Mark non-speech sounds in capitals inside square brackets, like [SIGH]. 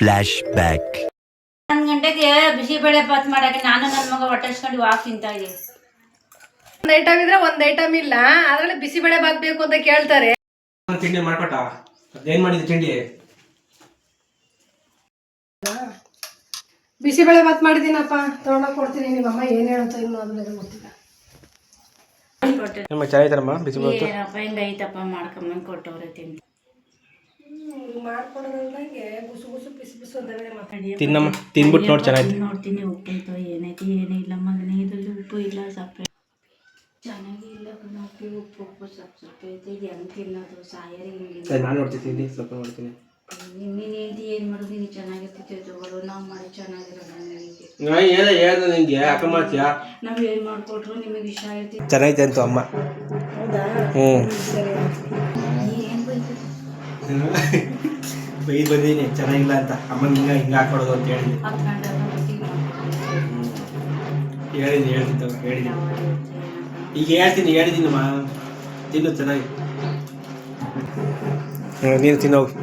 Flashback. ಹನ್ನೊಂದು ಗಂಟೆಗೆ ಬಿಸಿಬೇಳೆ ಬಾತ್ ಮಾಡಕ್ಕೆ ನಾನು ನನ್ನ ಮಗ ಹೊಟ್ಟೆಸ್ಕೊಂಡು ವಾಕ್ ತಿಂತಾ ಇದ್ದೀನಿ. ಒಂದ್ ಐಟಮ್ ಇದ್ರೆ ಒಂದ್ ಐಟಮ್ ಇಲ್ಲ. ಅದ್ರಲ್ಲಿ ಬಿಸಿಬೇಳೆ ಬಾತ್ ಬೇಕು ಅಂತ ಕೇಳ್ತಾರೆ. ತಿಂಡಿ ಮಾಡ್ಕೊಟ್ಟ? ಅದೇನ್ ಮಾಡಿದ ತಿಂಡಿ? ಬಿಸಿಬೇಳೆ ಬಾತ್ ಮಾಡಿದ್ದೀನಪ್ಪ. ತಗೊಂಡೋಗಿ ಕೊಡ್ತೀನಿ. ನಿಮ್ಮಮ್ಮ ಏನು ಹೇಳುತ್ತೋ ಇನ್ನು ಅದ್ರ ಗೊತ್ತಿಲ್ಲ. ನಿಮ್ಮ ಚೆನ್ನಾಗಿದ್ದಾರಮ್ಮ ಬಿಸಿ ಏನಪ್ಪ ಇಂದ ಐತಪ್ಪ ಮಾಡ್ಕೊಂಬಂದ್ ಕೊಟ್ಟವ್ರೆ ತಿಂತ ಮಾಡ್ಕೊಡೋದಂಗೆ ಗುಸು ತಿನ್ನಮ್ಮ ತಿನ್ಬಿಟ್ಟು ನೋಡಿ ಚೆನ್ನಾಗಿ ನೋಡ್ತೀನಿ ಉಪ್ಪು ಐತೋ ಏನೈತಿ ಏನೇ ಇಲ್ಲ ಮಗನೇ ಇದ್ರಲ್ಲಿ ಉಪ್ಪು ಇಲ್ಲ ಸಪ್ಪೆ ಚೆನ್ನಾಗಿ ಇಲ್ಲ ಕಣಪ್ಪಿ ಉಪ್ಪು ಉಪ್ಪು ಸಪ್ಪು ಸಪ್ಪೆ ಐತೆ ಇದು ಹೆಂಗ್ ತಿನ್ನೋದು ಸಾಯರಿ ಹಿಂಗಿಲ್ಲ. ನಾನು ನೋಡ್ತೀನಿ ಸ್ವಲ್ಪ ನೋಡ್ತೀನಿ. ನೀನು ಹೇಳ್ತಿ ಏನು ಮಾಡೋದು ನೀನು ಚೆನ್ನಾಗಿರ್ತಿತ್ತು ತಗೊಳ್ಳು ನಾವು ಮಾಡಿ ಚೆನ್ನಾಗಿರೋದು ನನಗೆ ಏನೋ ಹೇಳ್ದೆ ನಿಂಗೆ ಅಕ್ಕ ಮಾಡ್ತೀಯಾ? ನಾವು ಏನು ಮಾಡಿಕೊಟ್ರು ನಿಮಗೆ ಇಷ್ಟ ಆಗಿರ್ತಿತ್ತು ಚೆನ್ನಾಗೈತೆ ಅಂತ ಅಮ್ಮ. ಹ್ಮ್. ಹ್ಞೂ ಏನು [LAUGHS] ಬೈದ್ ಬಂದೀನಿ ಚೆನ್ನಾಗಿಲ್ಲ ಅಂತ. ಅಮ್ಮನ ಹಿಂಗ ಹಿಂಗ ಹಾಕೊಡೋದು ಅಂತ ಹೇಳಿದ್ವಿ. ಹೇಳಿದ್ದೀನಿ ಹೇಳ್ತೀನಿ ಹೇಳಿದ್ದೀನಿ ಈಗ ಹೇಳ್ತೀನಿ ಹೇಳಿದ್ದೀನಮ್ಮ ತಿನ್ನು ಚೆನ್ನಾಗಿ. ನೀನು ತಿನ್ನೋಗಿ